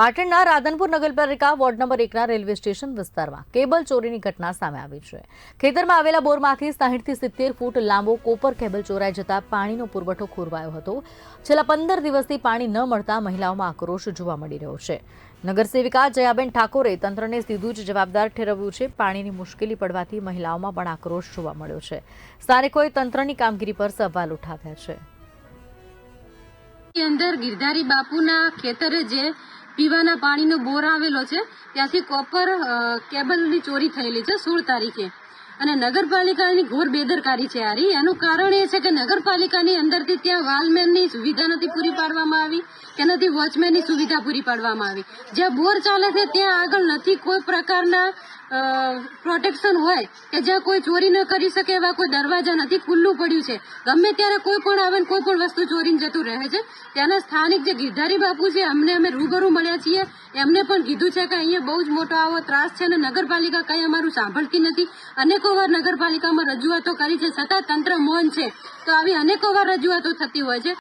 પાટણના રાધનપુર નગરપાલિકા ward number એકના રેલવે સ્ટેશન વિસ્તારમાં કેબલ ચોરીની ઘટના સામે આવી છે. ખેતરમાં આવેલા બોરમાંથી સાહીઠથી સિત્તેર ફૂટ લાંબો કોપર કેબલ ચોરાઈ જતા પાણીનો પુરવઠો ખોરવાયો હતો. છેલ્લા પંદર દિવસથી પાણી ન મળતા મહિલાઓમાં આક્રોશ જોવા મળી રહ્યો છે. નગરસેવિકા જયાબેન ઠાકોરે તંત્રને સીધું જ જવાબદાર ઠેરવ્યું છે. પાણીની મુશ્કેલી પડવાથી મહિલાઓમાં પણ આક્રોશ જોવા મળ્યો છે. સ્થાનિકોએ તંત્રની કામગીરી પર સવાલ ઉઠાવ્યા છે. અંદર ગિરધારી બાપુના ખેતરે જે પીવાના પાણીનો બોર આવેલો છે. ત્યાંથી કોપર કેબલની ચોરી થયેલી છે સોળ તારીખે. અને નગરપાલિકાની ઘોર બેદરકારી છે આરી. એનું કારણ એ છે કે નગરપાલિકાની અંદરથી ત્યાં વાલમેનની સુવિધા નથી પૂરી પાડવામાં આવી, કે નથી વોચમેનની સુવિધા પૂરી પાડવામાં આવી. જ્યાં બોર ચાલે છે ત્યાં આગળ નથી કોઈ પ્રકારના પ્રોટેક્શન હોય, કે જ્યાં કોઈ ચોરી ન કરી શકે એવા કોઈ દરવાજા નથી, ખુલ્લું પડ્યું છે. ગમે ત્યારે કોઈ પણ આવે કોઈ પણ વસ્તુ ચોરીને જતું રહે છે, ત્યાંના સ્થાનિક જે ગિરધારી બાપુ છે, અમને અમે રૂબરૂ મળ્યા છીએ. એમને પણ કીધું છે કે અહીંયા બહુ જ મોટો આવો ત્રાસ છે અને નગરપાલિકા કંઈ અમારું સાંભળતી નથી. અનેકો વાર નગરપાલિકામાં રજૂઆતો કરી છે, છતાં તંત્ર મૌન છે. તો આવી અનેકો વાર રજૂઆતો થતી હોય છે.